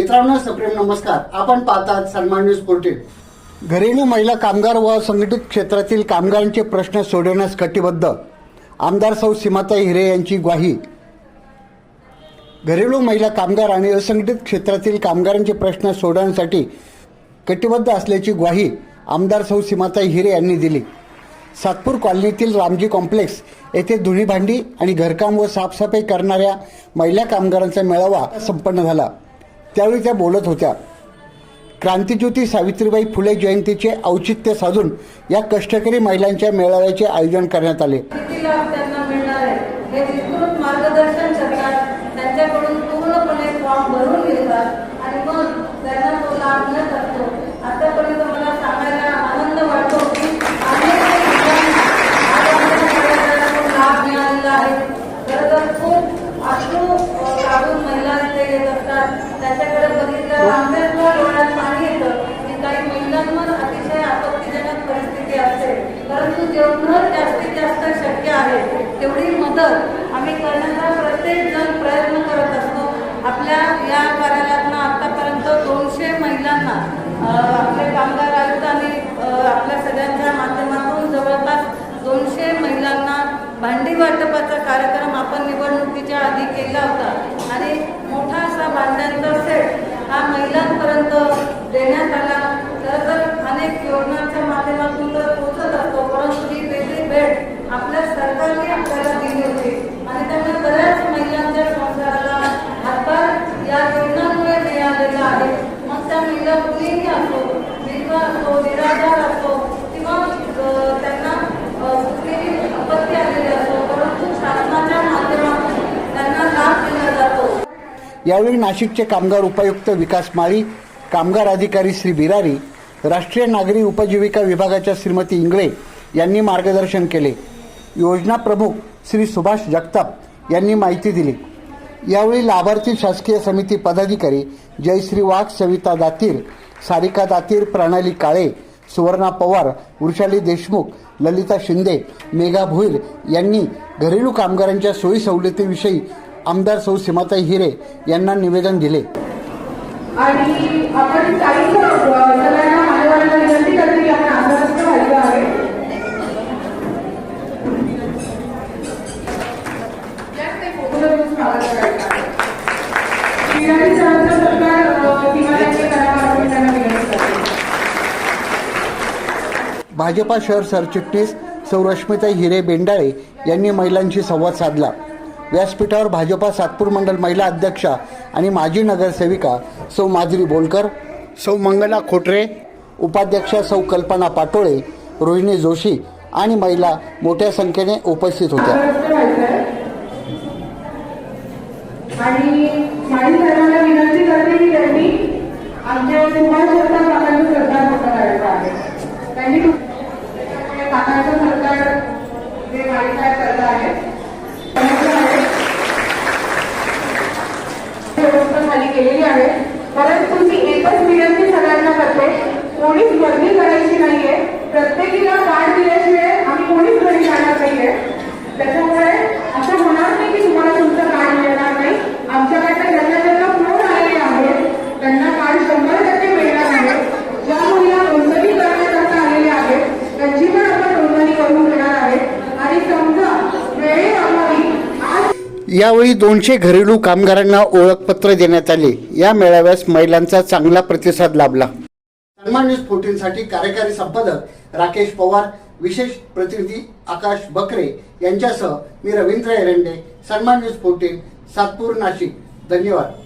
मित्रांनो सप्रेम नमस्कार. आपण पाहतात सन्मान न्यूज फोर्टीन घरेलू महिला कामगार व असंघटित क्षेत्रातील कामगारांचे प्रश्न सोडवण्यास कटिबद्ध. आमदार सौ सीमाताई हिरे यांची ग्वाही. घरेलू महिला कामगार आणि असंघटित क्षेत्रातील कामगारांचे प्रश्न सोडवण्यासाठी कटिबद्ध असल्याची ग्वाही आमदार सौ सीमाताई हिरे यांनी दिली. सातपूर कॉलनीतील रामजी कॉम्प्लेक्स येथे धुणी भांडी आणि घरकाम व साफसफाई करणाऱ्या महिला कामगारांचा मेळावा संपन्न झाला. त्यावेळी त्या बोलत होत्या क्रांतिज्योती सावित्रीबाई फुले जयंतीचे औचित्य साधून या कष्टकरी महिलांच्या मेळाव्याचे आयोजन करण्यात आले. मार्गदर्शन करतात. त्यांच्याकडून पूर्णपणे फॉर्म भरून घेतात. आणि मग त्यांना तो लाभ मिळत असतो आतापर्यंत मला सांगायला आनंद वाटतो की अनेक लाभ मिळालेला आहे. खरं तर खूप अश्रू येत असतात. त्याच्याकडे बघितलं आमच्या डोळ्यात पाणी येतं की काही महिलांवर अतिशय आपत्तीजनक परिस्थिती असते परंतु जेवढं जास्तीत जास्त शक्य आहे तेवढी मदत आम्ही करण्याचा प्रत्येक जण प्रयत्न करत असतो. आपल्या या कार्यालयातनं आतापर्यंत दोनशे महिलांना आपले कामगार आयुक्तांनी आपल्या सगळ्यांच्या माध्यमातून जवळपास दोनशे महिलांना भांडी वाटपाचा कार्यक्रम आपण निवडणुकीच्या आधी केला होता. आहे. मग त्या महिला कुणीही असो विधवा असो निराधार असो किंवा त्यांना कुठलीही आपत्ती आलेली असो परंतु शासनाच्या माध्यमातून त्यांना लाभ दिला जातो. यावेळी नाशिकचे कामगार उपायुक्त विकास माळी कामगार अधिकारी श्री बिरारी राष्ट्रीय नागरी उपजीविका विभागाच्या श्रीमती इंगळे यांनी मार्गदर्शन केले. योजना प्रमुख श्री सुभाष जगताप यांनी माहिती दिली. यावेळी लाभार्थी शासकीय समिती पदाधिकारी जयश्री वाघ सविता दातीर सारिका दातीर प्रणाली काळे सुवर्णा पवार वृषाली देशमुख ललिता शिंदे मेघा भोईर यांनी घरेलू कामगारांच्या सोयी सवलतीविषयी आमदार सौ सीमाताई हिरे यांना निवेदन दिले. आणि आपण काही सगळ्यांना मान्यवरांना विनंती करते की आपण आंदोलन व्हायचं आहे त्यात ते फोटोला घेऊन स्वागत करायचं आहे. शिवाजी सरांचं सरकार अ, सीमा त्यांचे करावं असं मी त्यांना विनंती करते भाजपा शहर सरचिटणीस सौ रश्मिताई हिरे बेंडाळे यांनी महिलांशी संवाद साधला. व्यासपीठावर भाजपा सातपूर मंडल महिला अध्यक्षा आणि माजी नगरसेविका सौ माजरी बोलकर सौ मंगला खोटरे उपाध्यक्षा सौ कल्पना पाटोळे रोहिणी जोशी आणि महिला मोठ्या संख्येने उपस्थित होत्या. आणि माझी सर्वांना विनंती करते की त्यांनी आमच्या सुभाष सरकार सरकार त्यांनी काकांचं सरकार जे मालिका करत आहे. खाली केलेली आहे. परंतु मी एकच विनंती सगळ्यांना करते कोणीच गर्दी करायची नाहीये. यावेळी दोनशे घरेलू कामगारांना ओळखपत्र देण्यात आले. या मेळाव्यास महिलांचा चांगला प्रतिसाद लाभला. सन्मान न्यूज फोर्टीनसाठी कार्यकारी संपादक राकेश पवार विशेष प्रतिनिधी आकाश बकरे यांच्यासह मी रवींद्र एरंडे सन्मान न्यूज फोर्टीन सातपूर नाशिक. धन्यवाद.